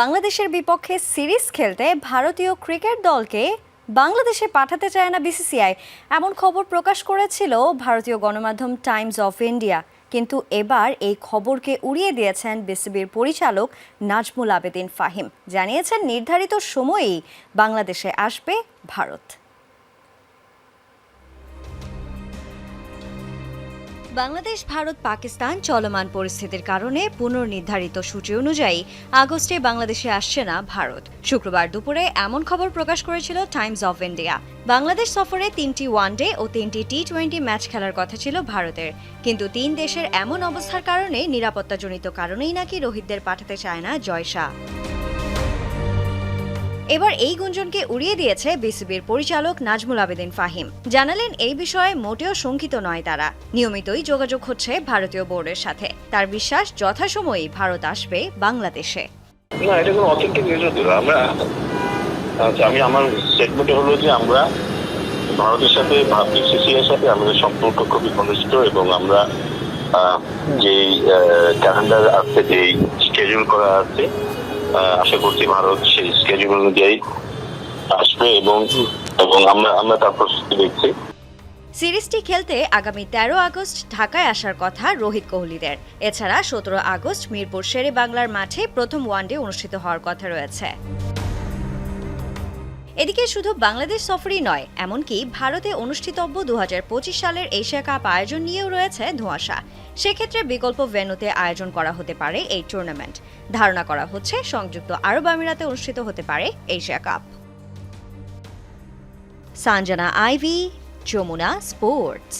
বাংলাদেশের বিপক্ষে সিরিজ খেলতে ভারতীয় ক্রিকেট দলকে বাংলাদেশে পাঠাতে চায় না বিসিসিআই। এমন খবর প্রকাশ করেছিল ভারতীয় গণমাধ্যম টাইমস অফ ইন্ডিয়া। কিন্তু এবার এই খবরকে উড়িয়ে দিয়েছেন বিসিবির পরিচালক নাজমুল আবেদিন ফাহিম। জানিয়েছেন, নির্ধারিত সময়েই বাংলাদেশে আসবে ভারত। বাংলাদেশ, ভারত, পাকিস্তান চলমান পরিস্থিতির কারণে পুনর্নির্ধারিত সূচি অনুযায়ী আগস্টে বাংলাদেশে আসছে না ভারত। শুক্রবার দুপুরে এমন খবর প্রকাশ করেছিল টাইমস অফ ইন্ডিয়া। বাংলাদেশ সফরে তিনটি ওয়ানডে ও তিনটি টি টোয়েন্টি ম্যাচ খেলার কথা ছিল ভারতের। কিন্তু তিন দেশের এমন অবস্থার কারণে নিরাপত্তাজনিত কারণেই নাকি রোহিতদের পাঠাতে চায় না জয় শাহ। এবার এই গুঞ্জনকে উড়িয়ে দিয়েছে বিসিবির পরিচালক নাজমুল আবেদিন ফাহিম। জানালেন, এই বিষয়ে মোটেও শঙ্কিত নয় তারা। নিয়মিতই যোগাযোগ হচ্ছে ভারতীয় বোর্ডের সাথে। তার বিশ্বাস যথাসময়েই ভারত আসবে বাংলাদেশে। আচ্ছা আমি, আমার স্টেটমেন্ট হলো যে আমরা ভারতের সাথে বিসিসি সাথে আমাদের সম্পর্ক খুবই ঘনিষ্ঠ এবং আমরা যেই ক্যালেন্ডার আছে, যেই স্কেজুল করা আছে আশা করছি ভারত সেই স্কেজুল অনুযায়ী আসবে এবং এবং আমরা আমরা তার প্রস্তুতি দেখছি। সিরিজটি খেলতে আগামী তেরো আগস্ট ঢাকায় আসার কথা রোহিত কোহলিদের। এছাড়া সতেরো আগস্ট মিরপুর শেরে বাংলার মাঠে প্রথম ওয়ানডে অনুষ্ঠিত হওয়ার কথা রয়েছে। এদিকে শুধু বাংলাদেশ সফরই নয়, এমনকি ভারতে অনুষ্ঠিতব্য দুহাজার পঁচিশ সালের এশিয়া কাপ আয়োজন নিয়েও রয়েছে ধোঁয়াশা। সেক্ষেত্রে বিকল্প ভেন্যুতে আয়োজন করা হতে পারে এই টুর্নামেন্ট ধারণা করা হচ্ছে সংযুক্ত আরব আমিরাতে অনুষ্ঠিত হতে পারে Asia Cup. Sanjana Ivy, Jamuna sports.